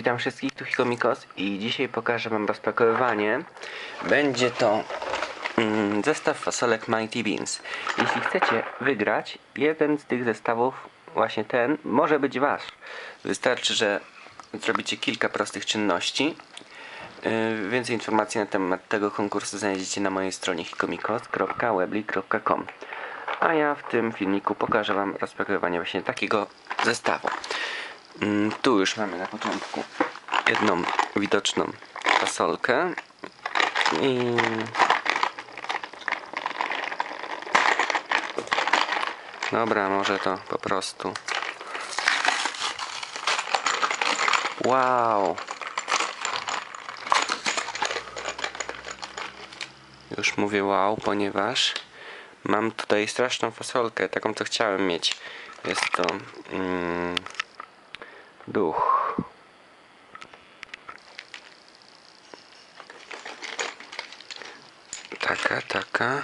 Witam wszystkich, tu Hikomikos i dzisiaj pokażę wam rozpakowywanie. Będzie to mm, zestaw fasolek Mighty Beans. Jeśli chcecie wygrać jeden z tych zestawów, właśnie ten, może być wasz. Wystarczy, że zrobicie kilka prostych czynności. Yy, Więcej informacji na temat tego konkursu znajdziecie na mojej stronie hikomikos.webly.com A ja w tym filmiku pokażę wam rozpakowywanie właśnie takiego zestawu. Mm, Tu już mamy na początku jedną widoczną fasolkę i dobra, może to po prostu. Wow! Już mówię wow, ponieważ mam tutaj straszną fasolkę, taką co chciałem mieć. Jest to mm, duch. Taka, taka.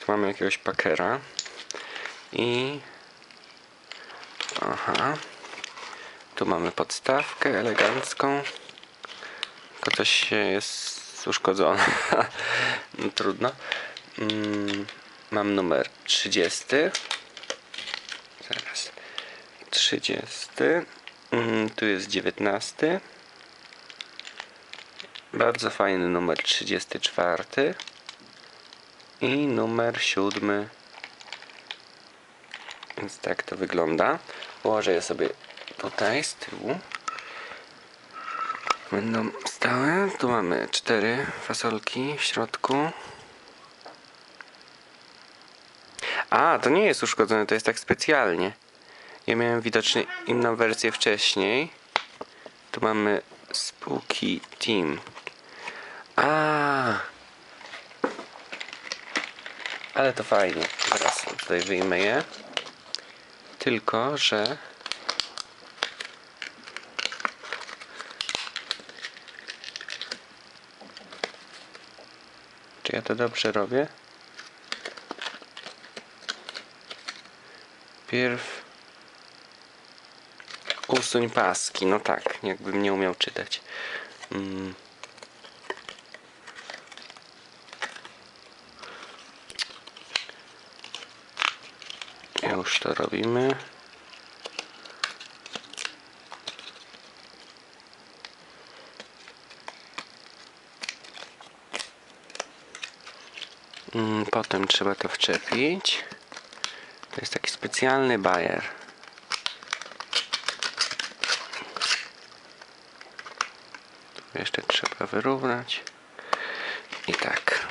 Tu mamy jakiegoś pakera. I... Aha. Tu mamy podstawkę elegancką. Tylko coś jest uszkodzone. no, trudno. Mm, mam numer 30. Zaraz. 30. Mm, tu jest 19. Bardzo fajny numer 34. I numer 7. Więc tak to wygląda. Ułożę je sobie tutaj z tyłu. Będą stałe. Tu mamy cztery fasolki w środku. A, to nie jest uszkodzone, to jest tak specjalnie. Ja miałem widocznie inną wersję wcześniej. Tu mamy Spooky Team. A. Ale to fajnie. Teraz tutaj wyjmę je. Tylko, że Czy ja to dobrze robię? Pierw usuń paski. No tak, jakbym nie umiał czytać. Mm. Już to robimy. Mm, Potem trzeba to wczepić. To jest taki specjalny bajer. Jeszcze trzeba wyrównać. I tak.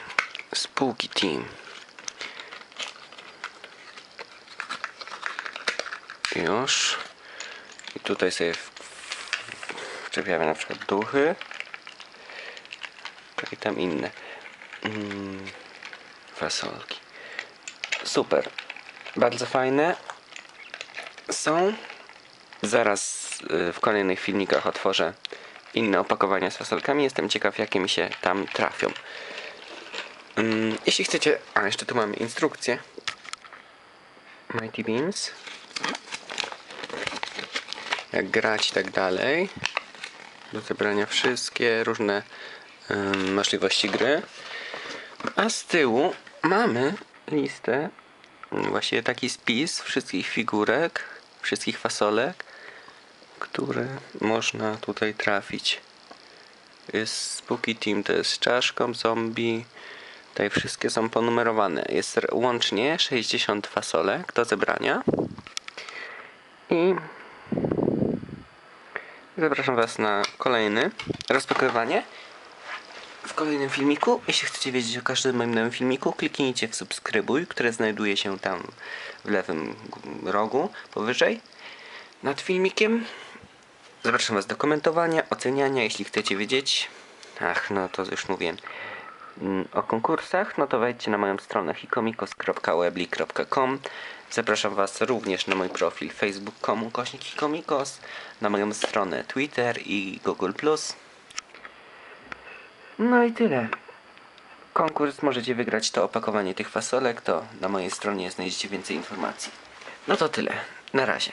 Spółki team. Już. I tutaj sobie wczepiamy na przykład duchy. I tam inne. Mm, fasolki. Super. Bardzo fajne są. Zaraz y, w kolejnych filmikach otworzę inne opakowania z fasolkami. Jestem ciekaw, jakie mi się tam trafią. Ym, Jeśli chcecie... A, jeszcze tu mamy instrukcję. Mighty Beans. Jak grać i tak dalej. Do zebrania wszystkie różne ym, możliwości gry. A z tyłu mamy listę, właściwie taki spis wszystkich figurek, wszystkich fasolek, które można tutaj trafić. Jest Spooky Team, to jest czaszką, zombie. Tutaj wszystkie są ponumerowane. Jest łącznie 60 fasolek do zebrania. I zapraszam Was na kolejny rozpakowywanie w kolejnym filmiku. Jeśli chcecie wiedzieć o każdym moim nowym filmiku, kliknijcie w subskrybuj, które znajduje się tam w lewym rogu powyżej nad filmikiem. Zapraszam Was do komentowania, oceniania, jeśli chcecie wiedzieć. Ach, no to już mówiłem. mm, O konkursach, no to wejdźcie na moją stronę hikomikos.webly.com Zapraszam Was również na mój profil facebook.com ukośnik hikomikos, na moją stronę Twitter i Google+. No i tyle. Konkurs możecie wygrać to opakowanie tych fasolek, to na mojej stronie znajdziecie więcej informacji. No to tyle. Na razie.